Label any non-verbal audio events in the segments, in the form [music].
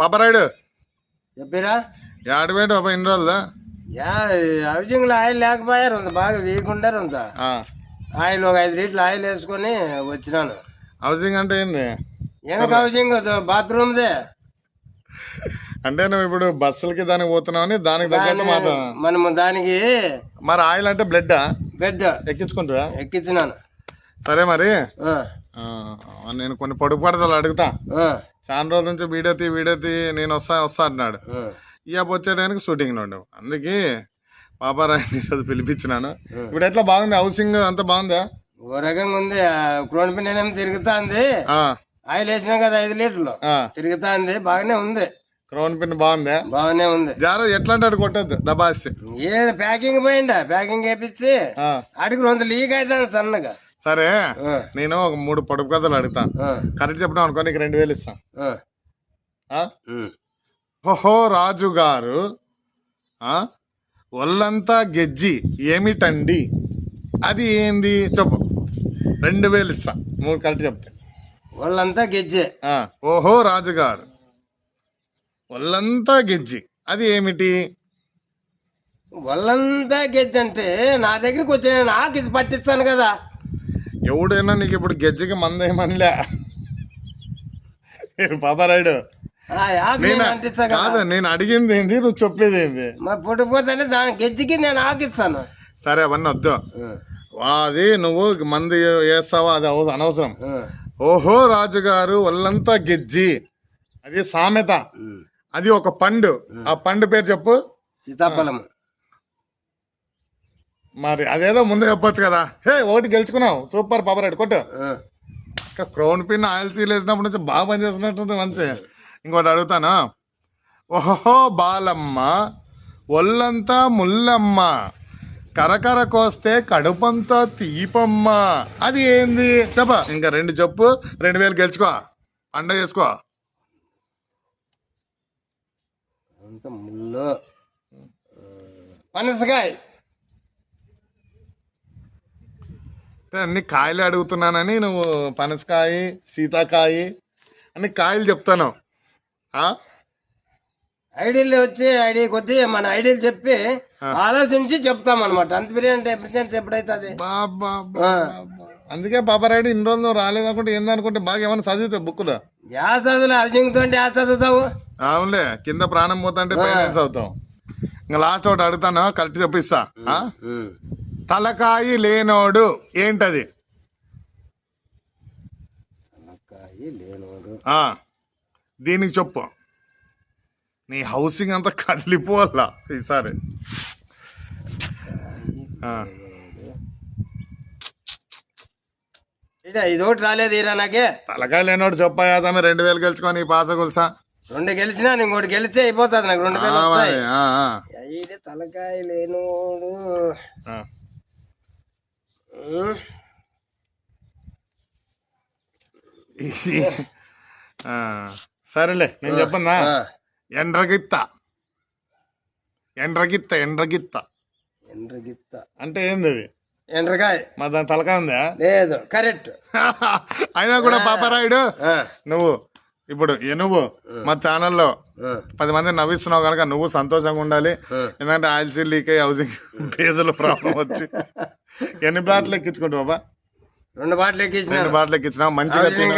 పాపరాయుడు చెప్పిరా ఏడవేంటి పాప ఇన్ని రోజులు? హౌసింగ్లో ఆయిల్ లేకపోయారు అంత బాగా వీకుండారు అంత. ఆయిల్ ఒక ఐదు లీటర్లు ఆయిల్ వేసుకొని వచ్చినాను. హౌసింగ్ అంటే ఏంది? వెనక హౌసింగ్? బాత్రూమ్దే. అంటే నువ్వు ఇప్పుడు బస్సులకి దానికి పోతున్నావని దానికి తగ్గట్టు మాట మనము దానికి మరి ఆయిల్ అంటే బ్లడ్. బెడ్ ఎక్కించుకుంటావా? ఎక్కించినాను సరే మరి. నేను కొన్ని పొడుపు పడతలు అడుగుతా. చాలా రోజుల నుంచి వీడియో తీ వీడియో తీ నేను వస్తా వస్తా అంటున్నాడు. ఆ. ఇక వచ్చేటానికి షూటింగ్ ఉండవు అందుకే పాపారాయని [laughs] ఈరోజు పిలిపించినాను. ఇప్పుడు ఎట్లా బాగుంది? హౌసింగ్ అంతా బాగుందా? ఓ రకంగా ఉంది. క్రోన్ పిన్ ఏమో తిరుగుతా ఉంది ఆ, ఆయిల్ వేసినా కదా ఐదు లీటర్లు. ఆ. తిరుగుతా ఉంది బాగానే ఉంది. క్రౌన్ పిన్ బాగుందా? బాగానే ఉంది. జాగ్రత్త ఎట్లా అంటే కొట్టద్దు? దబాసి. ఏ ప్యాకింగ్ పోయిందా ప్యాకింగ్ వేపించి ఆ, అడిగి రెండు లీక్ అవుతాను సన్నగా. సరే నేను ఒక మూడు పొడుపు కథలు అడుగుతా. ఆ, కరెక్ట్ చెప్పడం అనుకో నీకు రెండు వేలు ఇస్తాను. ఓహో రాజు గారు? ఒళ్ళంతా గెజ్జి ఏమిటండి? అది ఏంది? చెప్పు. రెండు వేలు ఇస్తా. మూడు కరెక్ట్ చెప్తే. వాళ్ళంతా గెజ్జే. ఓహో రాజు గారు. ఒళ్ళంతా గెజ్జి. అది ఏమిటి? వాళ్ళంతా గెజ్జి అంటే నా దగ్గరికి వచ్చి నేను నాకు ఇది పట్టిస్తాను కదా. ఎవడైనా నీకు ఇప్పుడు గెజ్జికి మందేమనిలే పాపారాయుడు నేను నేను అంటిస్తా కదా. నేను అడిగింది ఏంది? నువ్వు చెప్పేది ఏంది? పుట్టిపోతే దాని గెజ్జికి నేను ఆకిస్తాను. సరే అవన్నీ వద్దు. అది నువ్వు మంది వేస్తావా? అది అనవసరం. ఓహో రాజుగారు ఒళ్ళంతా గెజ్జి. అది సామెత. అది ఒక పండు. ఆ పండు పేరు చెప్పు. సీతాఫలం. మరి అదేదో ముందు చెప్పొచ్చు కదా. హే ఒకటి గెలుచుకున్నావు. సూపర్ పాపరాడు కొట్టు. ఆ, ఇంకా క్రౌన్ పిన్ ఆయిల్ సీల్ వేసినప్పటి నుంచి బాగా పనిచేస్తున్నట్టుంది మంచి. ఇంకోటి అడుగుతాను? ఓహో బాలమ్మ. ఒళ్ళంతా ముల్లమ్మ. కరకర కోస్తే కడుపంతా తీపమ్మ. అది ఏంది? చెప్ప. ఇంకా రెండు చెప్పు. రెండు వేలు గెలుచుకో. పండగ చేసుకో అంత ముళ్ళు పనసకాయ అంటే అన్ని కాయలు అడుగుతున్నానని నువ్వు పనసకాయ సీతాకాయ అన్ని కాయలు చెప్తాను? ఐడియాలు వచ్చి ఐడియా కొద్ది మన ఐడియాలు చెప్పి ఆలోచించి చెప్తాం అనమాట అంత బిర్యానీ బా, బా, బా. అందుకే పాపారాయుడు ఇన్ని రోజులు రాలేదనుకుంటే ఏందనుకుంటే బాగా ఏమైనా చదివితే బుక్కులు యా చదువులు హౌసింగ్ తోటి యా చదువుతావు? అవునులే కింద ప్రాణం పోతుంటే అవుతాం ఇంకా లాస్ట్ ఒకటి అడుగుతాను కరెక్ట్ చెప్పిస్తా? తలకాయి లేనోడు ఏంటది? తలకాయ లేనోడు. ఆ దీనికి చెప్పు. నీ హౌసింగ్ అంతా కదిలిపోవాలా ఈసారి? ఇది ఒకటి రాలేదు ఈరా నాకే. తలకాయ లేనోడు చెప్పాయా తమ్మి రెండు వేలు గెలుచుకొని పాస గుల్సా? రెండు గెలిచినా ఇంకోటి గెలిస్తే అయిపోతుంది నాకు రెండు వేలు తలకాయ లేనోడు ఆ. ఉమ్. ఈసీ. ఆ, సరేలే నేను చెప్పన్నా. ఎండ్రగిత్త. ఎండ్రగిత్త ఎండ్రగిత్త. ఎండ్రగిత్త. అంటే ఏంది అది? ఎండ్రకాయ. మా దాని తలకాయ ఉందా? లేదు కరెక్ట్. [laughs] అయినా కూడా పాపరాయుడు నువ్వు ఇప్పుడు నువ్వు మా ఛానల్లో పది మంది నవ్విస్తున్నావు కనుక నువ్వు సంతోషంగా ఉండాలి. ఎందుకంటే ఆయిల్ సీల్ లీక్ అయ్యి హౌసింగ్ [laughs] పేదల ప్రాబ్లం వచ్చి. ఎన్ని ప్లాట్లు ఎక్కించుకుంటావు బాబా? రెండు బాటలు ఎక్కించిన. రెండు బాటలు ఎక్కించినావు మంచిగా తిను.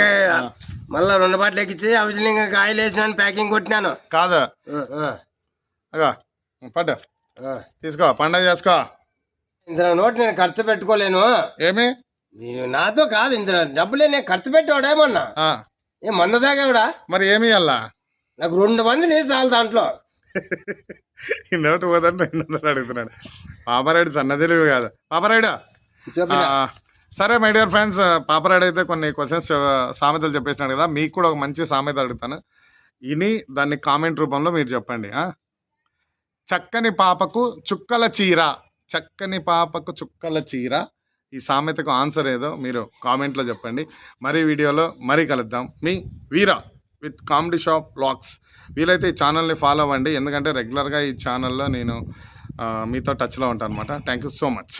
మళ్ళా రెండు బాటలు ఎక్కించి హౌసింగ్ కాయలు వేసినాను ప్యాకింగ్ కొట్టినాను. కాదు. ఆ, ఆ, అగా పట్టు. ఆ. తీసుకో పండగ చేసుకో. ఇంత నోటి నేను ఖర్చు పెట్టుకోలేను. ఏమి? దీని నాతో కాదు ఇంత డబ్బులే నేను ఖర్చు పెట్టేవాడేమన్నా ఆ, ఏ మంద తాగేవాడా? మరి ఏమి అల్లా నాకు రెండు మంది నీ చాలు దాంట్లో. ఈ నోటు పోదంటే రెండు వందలు అడుగుతున్నాడు? పాపరాయుడు సన్నదిలివి కాదు. పాపరాయుడు? చెప్పు ఆ, సరే మై డియర్ ఫ్రెండ్స్ పాపరాయుడు అయితే కొన్ని క్వశ్చన్స్ సామెతలు చెప్పేసినాడు కదా మీకు కూడా ఒక మంచి సామెత అడుగుతాను. ఇని దాన్ని కామెంట్ రూపంలో మీరు చెప్పండి చక్కని పాపకు చుక్కల చీర చక్కని పాపకు చుక్కల చీర. ఈ సామెతకు ఆన్సర్ ఏదో మీరు కామెంట్లో చెప్పండి. మరీ వీడియోలో మరీ కలుద్దాం. మీ Veera with comedy shop blogs వీలైతే ఈ ఛానల్ని ఫాలో అవ్వండి. ఎందుకంటే రెగ్యులర్గా ఈ ఛానల్లో నేను మీతో టచ్లో ఉంటాను అనమాట థ్యాంక్ యూ సో మచ్